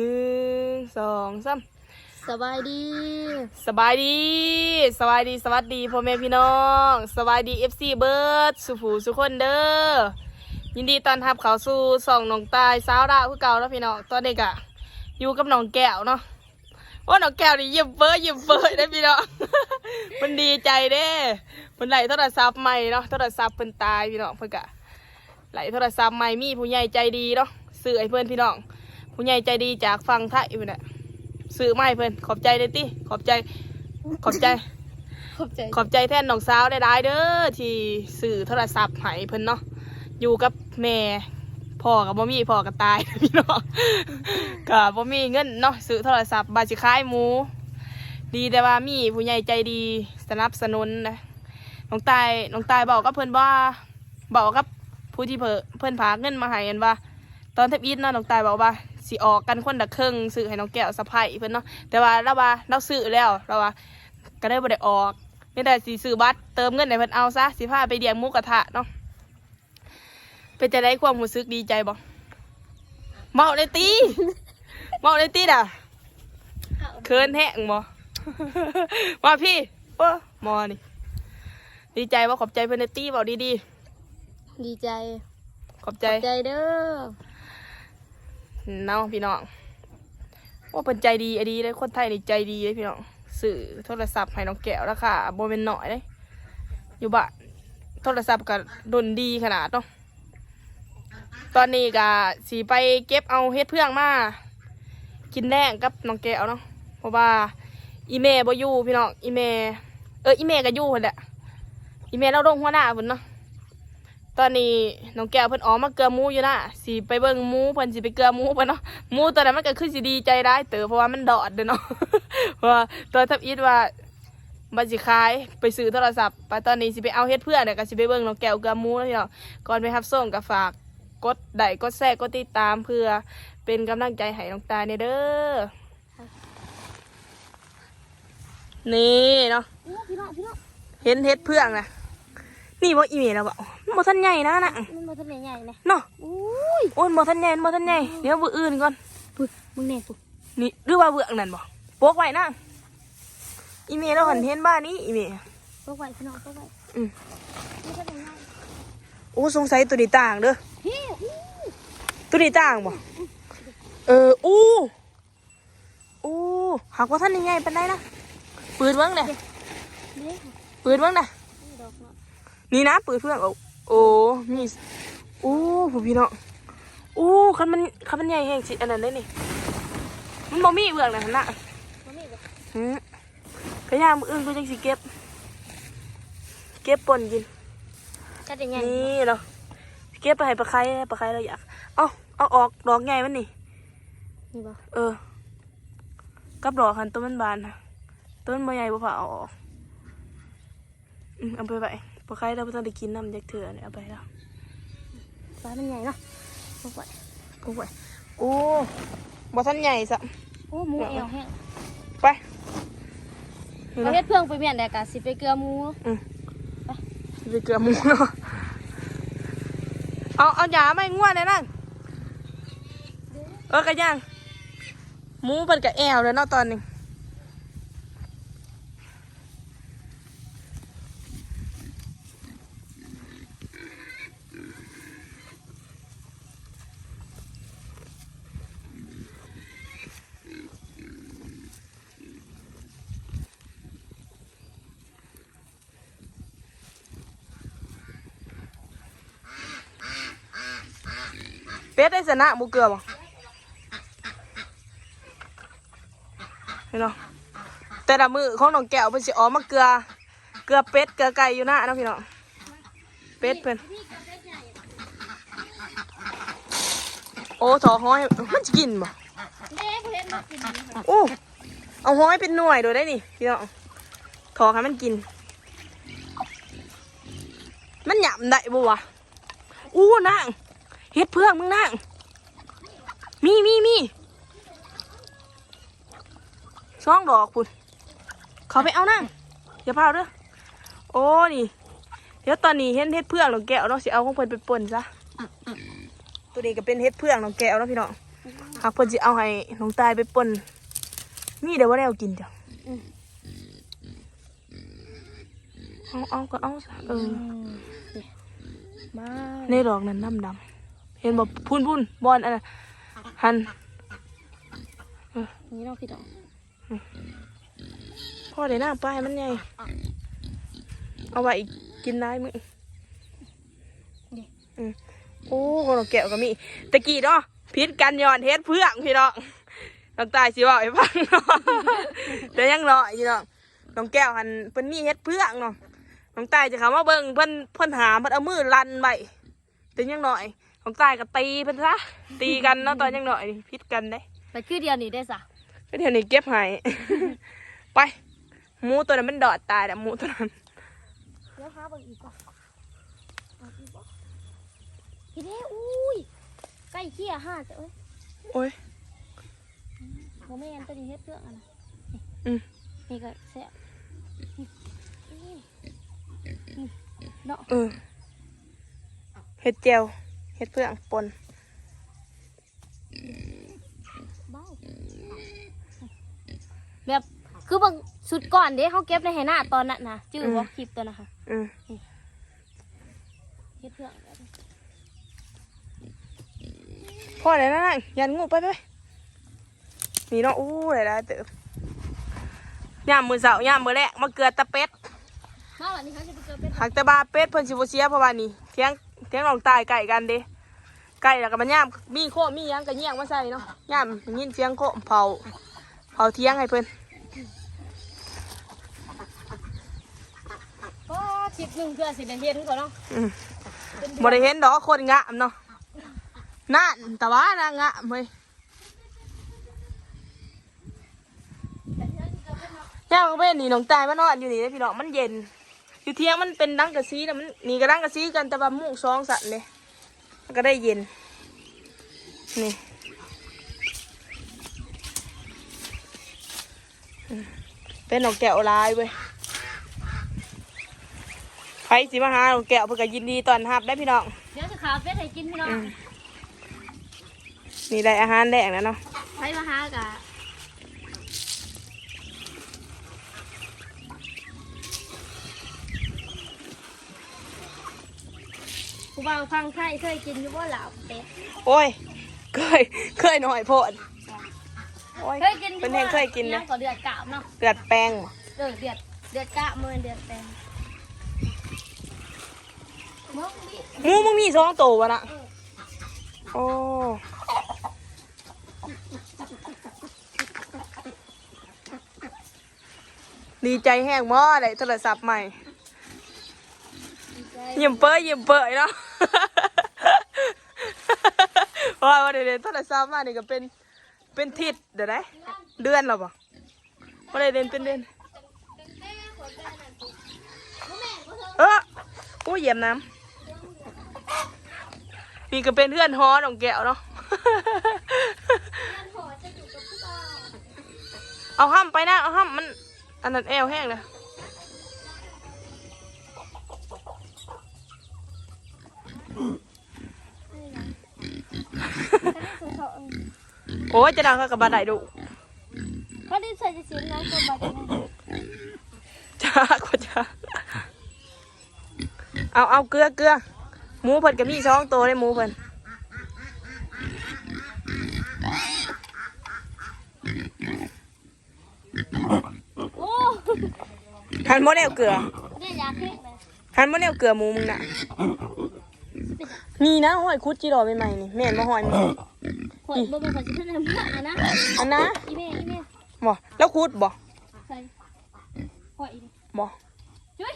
หนึ่งสองสามสบายดีสบายดีสบายดีสวัสดีพ่อแม่พี่น้องสบายดีเอฟซีเบิร์ดสุผูสุคนเด้อยินดีต้อนรับเขาสู่สองน้องตายสาวดาวคือเก่าแล้วพี่น้องตอนเด็กอะอยู่กับน้องแก้วเนาะว่าน้องแก้วนี่ยิ้มเบ้อยิ้มเบ้อได้อพี่น้อง มันดีใจเด้มันไหลโทรศัพท์ใหม่เนาะโทรศัพท์เพิ่นตายพี่น้องเพิ่นกะไหลโทรศัพท์ใหม่มีผู้ใหญ่ใจดีเนาะซื้อให้เพื่อนพี่น้อง ผู้ใหญ่ใจดีจากฟังไทยอยู่น่ะซื้อมาให้เพื่อนขอบใจเลยติขอบใจ ขอบใจ ขอบใจขอบใจแทนน้องสาวได้ได้เด้อที่ซื้อโทรศัพท์ให้เพิ่นเนาะอยู่กับแม่พ่อกับบ่มีพ่อก็ตาย พี่น้องก็บ่มีเงินเนาะซื้อโทรศัพท์บาสิขายหมู ดีแต่ว่ามีผู้ใหญ่ใจดีสนับสนุนนะน้องตายน้องตายบอกกับเพิ่นว่าบอกกับผู้ที่เพิ่นเพิ่นพากเงินมาให้กันว่าต อนเทปอีทเนาะน้องตายบอกว่าสิออกกันคนละครึ่งซื้อให้น้องแก้วสะพายเพิ่นเนาะแต่ว่าเราว่าเราซื้อแล้วเราว่าก็ได้บ่ได้ออกนี่แต่สีซื้อบัตรเติมเงินให้เพิ่นเอาซะสิพาไปเลี้ยงหมูกระทะเนาะเป็นจะได้ความรู้สึกดีใจบ่เมาเลยตีเมาเลยตีด่ะเคินแห้งบ่ว่าพี่เออหมอนี่ดีใจว่าขอบใจเพิ่นได้ตีเบาดีดีใจๆขอบใจใจเด้อ เนาะพี่น้องว่าเป็นใจดีอะดีเลยคนไทยนี่ใจดีเลยพี่น้องสื่อโทรศัพท์ให้น้องแก้วราคาโบเป็นหน่อยเลยอยู่บ้านโทรศัพท์ก็ดนดีขนาดเนาะตอนนี้ก็สีไปเก็บเอาเฮ็ดเพื่องมา กินแดงกับน้องแก้วเนาะเพราะว่าอีเมบ่อยู่พี่น้องอีเมเอออีเมก็อยู่คนแหละอีเมเราลงหัวหน้าพุ่นเนาะ ตอนนี้น้องแก้วเพิ่นออกมาเกลือหมูอยู่นะสิไปเบิ่งหมูเพิ่นสิไปเกลือหมูเพิ่นเนาะหมูตัวนั้นมันก็คือสิดีใจได้เต๋อเพราะว่ามันดอดเด้อเนาะเพราะว่าตัวทับอิดว่าบันสิขายไปซื้อโทรศัพท์ไปตอนนี้สิไปเอาเฮ็ดเพื่อนเนี่ยก็สิไปเบิ่งน้องแก้วเกลือหมูแล้วพี่น้องก่อนไปรับส่งก็ฝากกดไลค์กดแชร์กดติดตามเพื่อเป็นกำลังใจให้น้องตาเนี่ยเด้อนี่เนาะเห็นเฮ็ดเพื่อนนะนี่บ่อีเมลแล้วบ่ มันบ่ทันใหญ่นะน่ะมันมาทำใหญ่ๆเลยเนาะอุ้ยโอ้ยบ่ทันใหญ่บ่ทันใหญ่เดี๋ยวเบื่ออื่นก่อนปุ๊บมึงแน่ปุ๊บนี่หรือว่าเบื่อนั่นบ่โปกไว้นะอีเมลเราหันเห็นบ้านนี้อีเมลพวกไว้พี่น้องพวกไว้อืมนี่ก็ทำง่ายโอ้สงสัยตัวนี้ต่างเด้อพี่อู้ตัวนี้ต่างบ่เอออู้อู้หากว่าท่านยังไงปานใดนะปืนเบิ่งเด้เด้ปืนเบิ่งเด้นี่ดอกเนาะนี่นะปืนเพื่อนโอ้ โอ้มีโอ้ผู้พี่น้องโอ้คันมันคันมันใหญ่แฮงสิอันนั้นได้นี่มันบ่มีเบื้องนั่นน่ะมันนี่แบบหืมกระย่างมืออื่นกูจังสิเก็บ เก็บป่นกินก็จะใหญ่นี่เนาะเก็บไปให้ปลาไข่ปลาไข่เราอยากเอาเอาออกดอกใหญ่มันนี่นี่บ่เออ กับดอกหันต้นมันบานนะต้นมันบ่ใหญ่บ่ผ่าเอาออกอืมเอาไปไป ปลาไข่เราไม่ต้องได้กินน้ำจากเถื่อเนี่ยเอาไปแล้วฟ้ามันใหญ่เนาะพวกไว้โอ้ยโอ้บ่ทันใหญ่สะโอ้หมูเอวแห้งไปนี่เอาเนาะเฮ็ดเพื่องไปเมียนแต่กะสิไปเกลือหมูไปเกลือหมูเนาะเอาเอาหยาไม่ง่วนเลยนั่งเออกระย่างหมูเป็นกระแอวเลยเนาะตอนนี้ เป็ดได้ชนะหมูเกลือบ่เห็นเนาะแต่ละมือของน้องแก้วเพิ่นสิออกมาเกลือ เกลือเป็ดเกลือไก่อยู่หน้าเนาะพี่น้องเป็ดเพิ่นโอ้ถอห้อยมันจะกินบ่เด้กูเฮ็ดมาโอ้เอาห้อยเป็นหน่วยโดยได้นี่พี่น้องถอให้มันกิน มันหยำได้บ่วะอู้นาง เฮ็ดเพื่องมึงนางมีมีมีสองดอกคุณเขาไปเอานางอย่าพาเด้อโอ้นี่เดี๋ยวตอนนี้เห็นเฮ็ดเพื่องน้องแก้วเนาะสิเอาของเพิ่นไปป่นซะตัวนี้ก็เป็นเฮ็ดเพื่องน้องแก้วเนาะพี่น้องหากเพิ่นสิเอาให้น้องตายไปป่นมีเดี๋ยวว่าแนวกินจ้ะอืมเอาเอาก็เอาซะเออมาในดอกนั้นน้ำดำ เห็นบ่พุ่นพุ่นบอลอันนั้นหันนี่เราะพี่น้องพ่อได้น้ำปลายมันใหญ่เอาไว้อีกกินได้มึงอืมโอ้คนเอาแก้วก็มีตะกี้เนาะพิษกันย้อนเฮ็ดเพื่องพี่น้องน้องตายสิบอกให้ฟังเนาะแต่ยังรอพี่น้องน้องแก้วหันเพิ่นมีเฮ็ดเพื่องเนาะน้องตายจะเข้ามาเบิ่งเพิ่นเพิ่นหาเพิ่นเอามือลันไว้แต่ยังหน่อย น้องตายก็ตีเพิ่นซะตีกันเนาะตอนยังหน่อยพิษกันเด้ไปคือเดียวนี้ได้สะก็เดี๋ยวนี้เก็บให้ไปหมูตัวนั้นมันดอดตายแล้วหมูตัวนั้นเดี๋ยวหาเบิ่งอีกก่อนเอาอีกบ่พี่เด้อุ้ยใกล้เคียห้าจะเอ้ยโอ้ย โมแม่นตัวนี้เฮ็ดเพื่องอันนะอืม นี่ก็แซ่บนี่นี่นี่เนาะเออเห็ดเจียว เห็ดเพื่องปนเบ้าแบบคือบางสุดก่อนเด้เขาเก็บในไหหน้าตอนนั้นนะจื้อว่าคลิปตัวนะคะอืมเฮ็ดเพื่องแบบนี้พ่อไหนนั่งยันงูไปไปไปนี่เนาะอู้ไหนได้เติบย่ามมือเสาย่ามมือแรกมาเกลือตะเป็ดมาวันนี้เขาจะไปเจอเป็นหักแตะบาเป็ดเพิ่นสิบ่เสียเพราะว่านี่เทียง เทียงหลองตายไก่กันเด้ไก่แล้วก็มันย่ามมีโคมีหยังก็เยี่ยงมาใส่เนาะย่ามยินเสียงโคเผาเผาเทียงให้เพิ่นก็ชิปหนึ่งเพื่อสิเดนเฮ็ดก่อนเนาะอืมบ่ได้เห็นดอกคนงามเนาะนั่นแต่ว่านางงามเว้ยย่างเป็นนี่น้องตายมานอนอยู่นี่เด้อพี่น้องมันเย็น อยู่เที่ยงมันเป็นดังกะซีนะมันนี่ก็ดังกะซีกันแต่ว่ามุกสองสัตว์เลยมันก็ได้เย็น นี่อืมเป็นนกแก้วลายเว้ยใครสิมาหานกแก้วเพื่อก็ยินดีตอนรับได้พี่น้อง เดี๋ยวจะขาเป็ดให้กินพี่น้องอืมนี่ได้อาหารแดงแล้วเนาะไปมาหากะ ผู้บ่าวฟังไทยเคยกินอยู่บ่หลาบเป็ดโอ้ย เคย เคยหน่อยโพดโอ้ยเคยกินอยู่เป็นแห่งเคยกินนะนะก็เดือดกาบเนาะเกลือดแป้งบ่เดือดเดือดเดือดกาบมือเดือดแตงมึงดิหมูมึงมีสองตัววะน่ะโอ้ดีใจแห้งม้อได้โทรศัพท์ใหม่ยิ้มเปยยิ้มเปยเนาะเพราะ ว่าวันเดนโทรศัพท์มานี่ก็เป็นเป็นทิศเดี๋ยวได้เดือนหรอปะวันเดนเป็นเดือนเอออู้เหยียบน้ำนี่ก็เป็นเพื่อนฮอของแก้วเนาะเอาห้ามไปนะเอาห้ามมันอันนั้นแอวแห้งเลย โอ้ยจะดังเข้ากับบาดไหนดูเขาได้ใส่จะเสียงน้องตัวบาดเจ็บจ้ากว่าจ้าเอาเอาเกลือเกลือหมูเพิ่นกับมีสองตัวเลยหมูเพิ่นโอ้หันโมเดลเกลือเนี่ยยาแห้งเลยหันโมเดลเกลือหมูมึงน่ะ มีนะหอยคุดจีรอใหม่ๆนี่แม่นมาหอยมีหอยบ่เป็นคนสิเพิ่นน้ำหนักนะอันนะอีแม่อีแม่บ่แล้วคุดบ่ใส่หอยอีบ่จุ้ย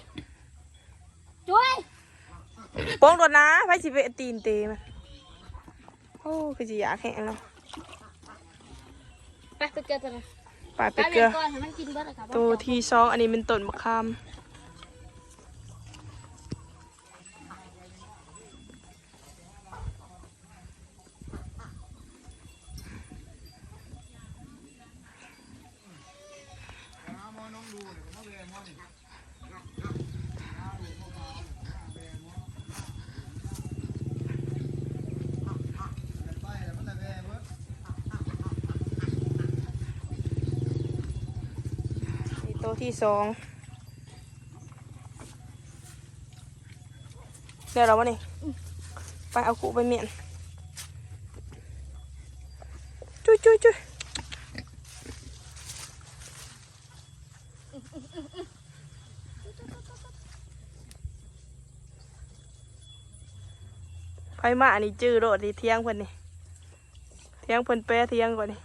จุ้ยโป้งโดนนะไปสิไปตีนเตมันโอ้คือสิอยากแห้งเนาะไปไปเกลือตัวนั้นไปไปเกลือก่อนให้มันกินเบิดอะค่ะตัวที่สองอันนี้เป็นต้นมะขาม ที่สองเดี๋ยวเราวะนี่ ไปเอากูไปเมียนจุยจุยจุยไฟมาอันนี้จื้อโรดนี่เที่ยงเพิ่นนี่ เที่ยงเพิ่นเป๊ะเที่ยงกว่านี่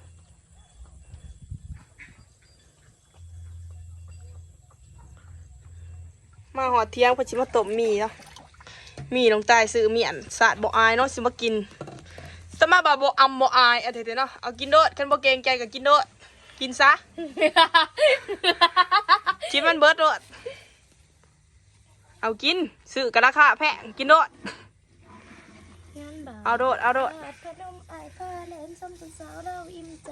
มาหอดเที่ยงเพอชิมาต้มหมีเนาะหมีลงใต้ซื้อเมียนสาดบ่อายเนาะสิมากินสมาบาบ่อำบ่อายเอาเถอะเนาะเอากินโดดคันบ่เกรงใจก็กินโดดกินซะชิมมันเบิดโดดเอากินซื้อกันราคาแพงกินโดดงานบ่าวเอาโดดเอาโดดพนมไอายพาเล่นซ้ำสาวเราอิ่มใจ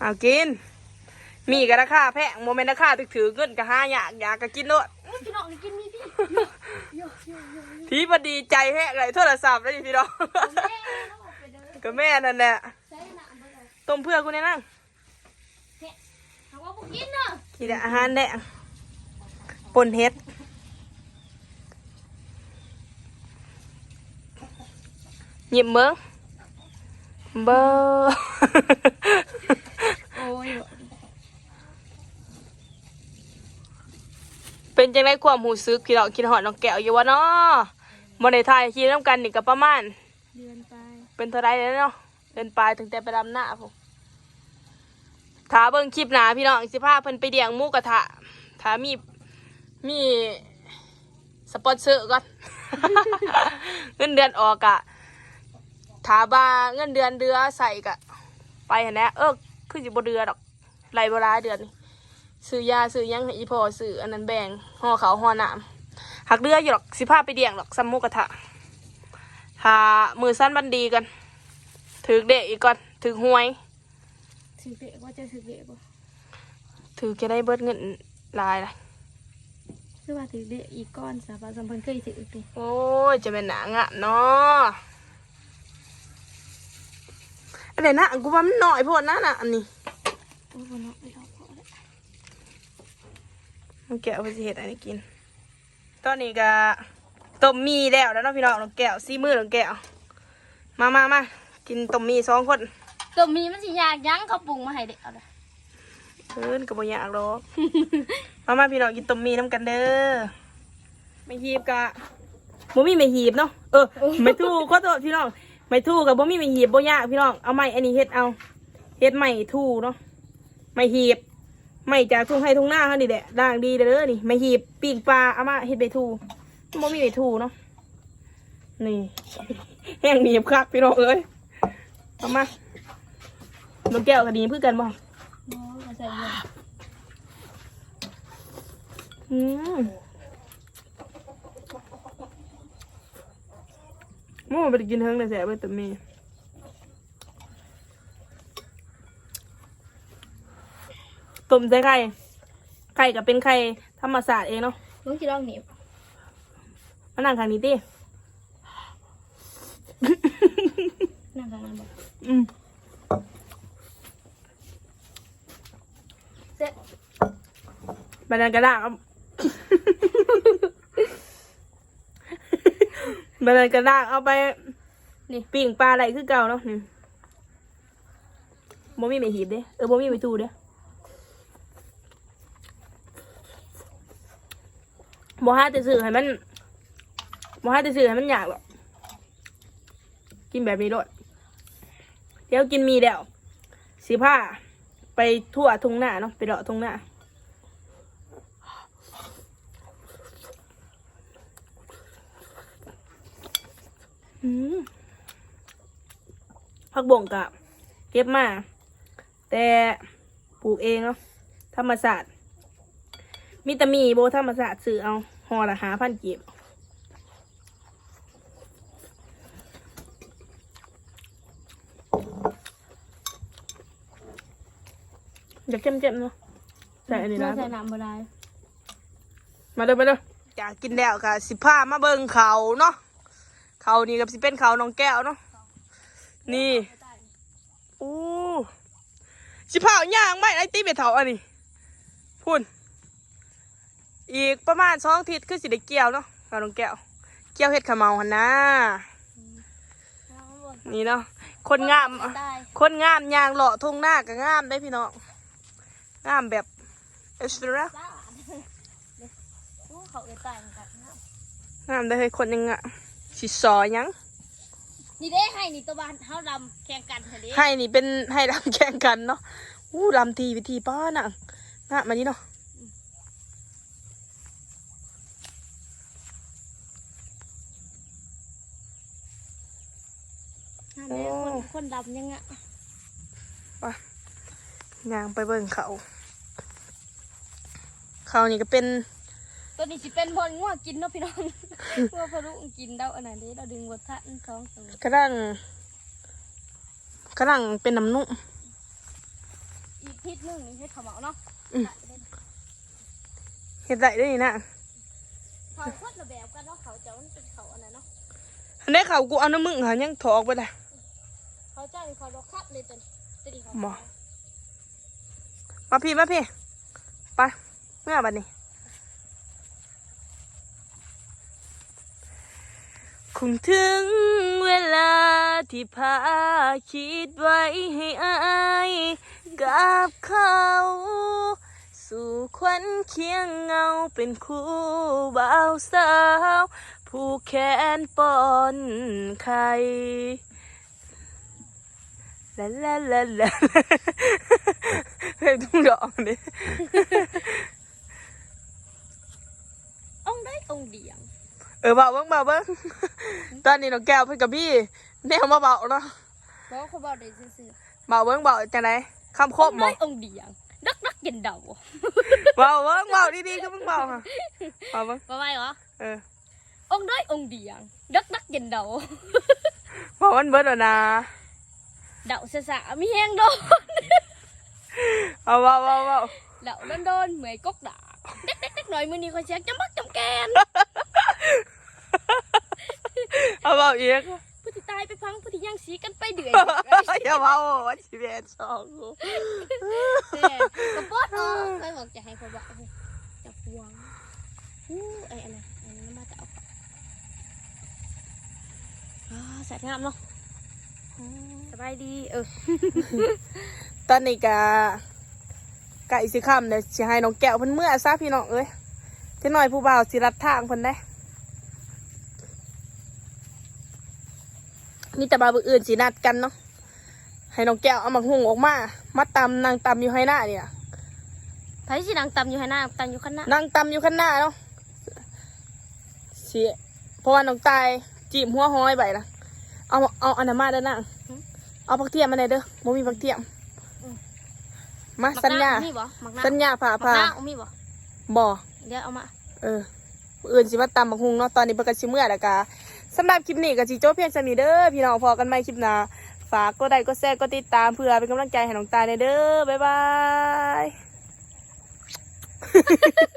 เอากินห มีกันราคาแพงโมเมนต์ราคาถึกถือเงินก็หาอยากอยากก็กินโดดอุ๊ยพี่น้องนี่กินมีพี่โยโยโยโยพี่พอดีใจแฮกเลยโทรศัพท์แล้วนี่พี่น้องแม่เราออกไปเดินก็แม่นั่นแหละใช้หนังไปเลยต้มเพื่อกูเนี่ยนั่งเนี่ยถามว่าพวกกินเนาะกินอาหารแดงปนเฮ็ดหยิบเมืองเบอร์ โอ้ย เป็นจังไดความหูซึกพี่น้องกินหอดน้องแก้วอยู่วะเนาะบ่ได้ถ่ายคิดน้ำกันนี่ก็ประมาณ เดือนไปเป็นเท่าไรแล้วเนาะเดินปลายถึงแต่ไปดำหน้าผมถ้าเบิ่งคลิปหนาพี่น้องสิพาเพิ่นไปเดี่ยงหมูกระทะถ้ามีมีสปอนเซอร์ก่อน เงินเดือนออกอะถ้าบาเงินเดือนเดือใส่กะ ไปหันแหละเออคือสิบ่เดือดอกไหลบ่ร้ายเดือนนี่ ซื้อยาซื้อหยังให้อีพ่อซื้ออันนั้นแบ่งห่อเขาวห่อน้ำหักเดืออยู่หรอกสิพาไปเดี่ยงหรอกซัมหมูกระทะถ้ามือสั้นบันดีกันถือเด็กอีกก่อนถือหวยถือเบะว่าจะถือเบะบ่ถือจะได้เบิดเงินหลายเลยคือว่าถือเบะอีกก้อนสาบานสัมพันธ์เคยถือติโอ้ยจะเป็นหนางะเนาะอันไหนนะกูว่ามันหน่อยโพดนะน่ะอันนี้โอ้ยบ่เนาะไม่เอา พอแล้วมันแก้วไปสิเห็ดอันนี้กิน ตอนนี้ก็ต้มมีแล้วแล้วเนาะพี่น้องน้องแก้วซีมือน้องแก้ว มามามากินต้มมีสองคนตัวมีมันสิยากยั้งเขาปรุงมาให้เด็กเอาเลยเอิ้นก็บ่อยากหรอก มามาพี่น้องกินต้มมีน้ำกันเด้อไม่หีบกะบ่มีไม่หีบเนาะเออไม่ถูกขอโทษพี่น้องไม่ถูกกับบ่มีไม่หีบบ่ยากพี่น้องเอาไม้อันนี้เฮ็ดเอาเฮ็ดไม้ถูเนาะไม่หีบ ไม่จากทุ่งให้ทุ่งหน้าเขานี่แหละด่างดีเด้อนี่ไม่หีบปีกปลาเอามาเฮ็ดใบถูบ่มีใบถูเนาะนี่แห้งหนีบคักพี่น้องเอ้ยเอามาน้องแก้วกับดีเพื่อกันบ่บ่มาใส่เงินอืมโม่ไปกินเทิงเลยแสบไปแต่มี ต้มใส่ไข่ ไข่ก็เป็นไข่ธรรมศาสตร์เองเนาะมึงสิลองหนีบมานั่งทางนี้ดินั่งกันนั่งบ่อืมเสร็จบันนันกระดาษเอาบันนันกระดาษเอาไป นี่ปิ่งปลาอะไรคือเก่าเนาะนี่บ่มีไม่หีบเด้ เออบ่มีไม่ทูเด้ บ่ห้าแต่สื่อให้มันบ่ห้าแต่สื่อให้มันอยากหรอกกินแบบนี้โลดเดี๋ยวกินมีแล้วสิผ้าไปทั่วทุ่งหน้าเนาะไปเลาะทุ่งหน้าอืมผักบ่งกะเก็บมา แต่ปลูกเองเนาะธรรมศาสตร์ มีแตมีโบธรรมศาสตร์ซื้อเอาห่อละหาพันกีบอยากเข้มๆเนาะใส่อันนี้นะใส่น้ำบ่ได้มาเด้อมาเด้ออยากกินแล้วค่ะสิพามาเบิ่งเขาเนาะเขานี่กับสิเป็นเขาน้องแก้วเนาะนี่อู้สิเผาย่างไม่ไอ้ตีเบ็ดเถาอันนี้พุ่น อีกประมาณสองอาทิศคือสิได้เกี่ยวเนาะกับน้องแก้วเกี่ยวเห็ดขาวเมาหันนะนี่เนาะคนงามตายคนงามยางเลาะทุ่งหน้าก็งามได้พี่น้องงามแบบเอสตราตายโอ้เขาเอยตายเหมือนกันนะงามได้เฮ้ยคนยังอะสิซอยังนี่เด้ให้นี่ตัวบ้านเฮาดำแข่งกันเถอะเด้ให้นี่เป็นให้ลำแข่งกันเนาะอู้ลำทีวิธีป้าน่ะงามมานี่เนาะ นั่นเด้คนคนดำยังอะยางไปเบิ่งเขา เขานี่ก็เป็น ตัวนี้สิเป็นบอลง่วงกินเนาะพี่น้องง่วงพอลุงกินเดาอันนั้นเด้เราดึงวัฏทันท้องตัวกระดังกระดังเป็นน้ำนุ่มอีกทิศหนึงนี่ให้เขาเหมาเนาะอืมเห็ดได้ด้วยนี่นะเขาโคตรระแบบกันเนาะเขาเจ้ามันเป็นเขาอันนั้นเนาะอันนี้เขากูเอาน้ำมึงหายังถอกไปเลย เขาเจ้านี่เขาดอกคับเลยตัวนี้ตัวนี้เขาหมอมาพี่มาพี่ไปเมื่อบัดนี้คงถึงเวลาที่พาคิดไว้ให้อายกับเขา สู่ควันเคียงเงาเป็นคู่บ่าวสาว ผู้แขนปอนไข่ ลาลาลาลาเพลงทุ่งดอกนี่องค์ได้องค์เดียงเออเบาเบิ้งเบาเบิ้งตอนนี้น้องแก้วเพิ่นกับพี่แนวมาเบาเนาะเพราะว่าเขาบอกได้ซื่อเบาเบิ้งเบาจังไหนคำๆคบหมอได้องค์เดียงดักดักกินเดาเบาเบิ้งเบาดีๆก็มึงเบาค่ะเบาเบิ้งว่าไงเหรอเออองค์ได้องค์เดียงดักดักกินเดาเบามันเบิดแล้วนะ เดาสะสะมีแห้งโดนเอาเบาเบาเบาเดาโดนโดนเหมยกกด่าเด็กเด็กเด็กหน่อยมือนี้เขาเช็คจำบักจำแกนเอาเบาอีกผู้ที่ตายไปพังผู้ที่ย่างสีกันไปเดือยอย่าเบาวันชีวิตสองกูแต่กระป๋อเนาะเคยบอกจะให้เขาบอกจะพวงอู้ไอ้อะไรไอ้นั่นมาจะเอาอ่าใส่งามเนาะอ๋อ สบายดี เออ ตอนนี้กะไก่สิคำเดี๋ยวสิให้น้องแก้วเพิ่นเมื่อซะพี่น้องเอ้ยเจะหน่อยผู้บ่าวสิรัดทางเพิ่นได้นี่แต่บาบืออื่นสินัดกันเนาะให้น้องแก้วเอามาหุงออกมา มาตำนางตำอยู่ให้หน้าเนี่ยไผสินางตำอยู่ให้หน้าตำอยู่ข้างหน้านั่งตำอยู่ข้างหน้าเนาะเสียเพราะว่าน้องตายจีบหัวห้อยไปนะ เอาเอาอันนั้นมาเด้อนะเอาผักเทียมมาไหนอยเด้อบ่มีผักเทียม มาสัญญา มีบ่หมักหน้าสัญญาผ่าหมักผ่าหน้ามีบ่บ่ เดี๋ยวเอามา เออมื้ออื่นสิมาตำบักฮุงเนาะตอนนี้เพิ่นก็สิเมื่อแล้วกะสำหรับคลิปนี้ก็สิจบเพียงเท่านี้เด้อพี่น้องพอกันใหม่คลิปหน้าฝากกดไลค์กดแชร์กดติดตามเพื่อเป็นกำลังใจให้น้องตายเด้อบ๊ายบาย